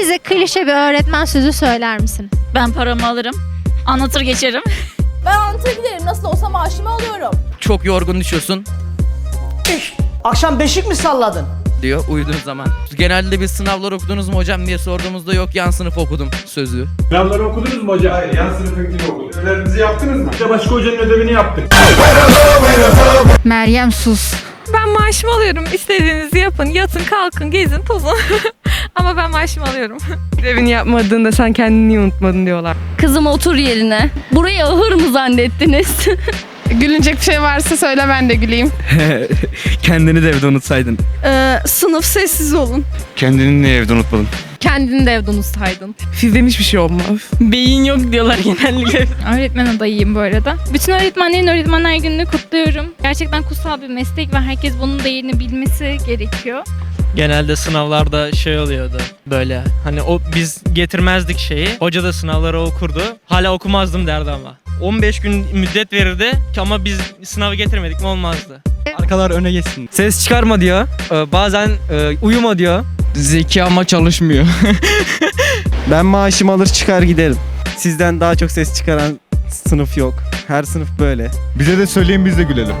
Bize klişe bir öğretmen sözü söyler misin? Ben paramı alırım. Anlatır geçerim. Ben anlatır giderim. Nasıl olsa maaşımı alıyorum. Çok yorgun düşüyorsun Akşam beşik mi salladın? diyor uyuduğun zaman. Genelde biz sınavlar okudunuz mu hocam diye sorduğumuzda yok yan sınıf okudum sözü. Sınavları okudunuz mu hocam? Hayır, yan sınıfınkini okuduk. Ödevlerinizi yaptınız mı? İşte başka hocanın ödevini yaptık. Meryem sus. Ben maaşımı alıyorum. İstediğinizi yapın. Yatın, kalkın, gezin, tozun. Ama ben maaşımı alıyorum. Ödevini yapmadığında sen kendini niye unutmadın diyorlar. Kızım otur yerine. Burayı ahır mı zannettiniz? Gülünecek bir şey varsa söyle ben de güleyim. Kendini de evde unutsaydın. Ee, sınıf sessiz olun. Kendini niye evde unutmadın? Kendini de evde unutsaydın. Sizden hiçbir şey olmaz. Beyin yok diyorlar genellikle. Öğretmen adayıyım bu arada. Bütün öğretmenlerin öğretmenler gününü kutluyorum. Gerçekten kutsal bir meslek ve herkes bunun değerini bilmesi gerekiyor. Genelde sınavlarda şey oluyordu böyle. Hani o biz getirmezdik şeyi. Hoca da sınavları okurdu. Hala okumazdım derdi ama. 15 gün müddet verirdi ki ama biz sınavı getirmedik mi olmazdı. Arkalar öne geçsin. Ses çıkarma diyor. Ee, bazen e, uyuma diyor. Zeki ama çalışmıyor. Ben maaşımı alır çıkar giderim. Sizden daha çok ses çıkaran sınıf yok. Her sınıf böyle. Bize de söyleyin biz de gülelim.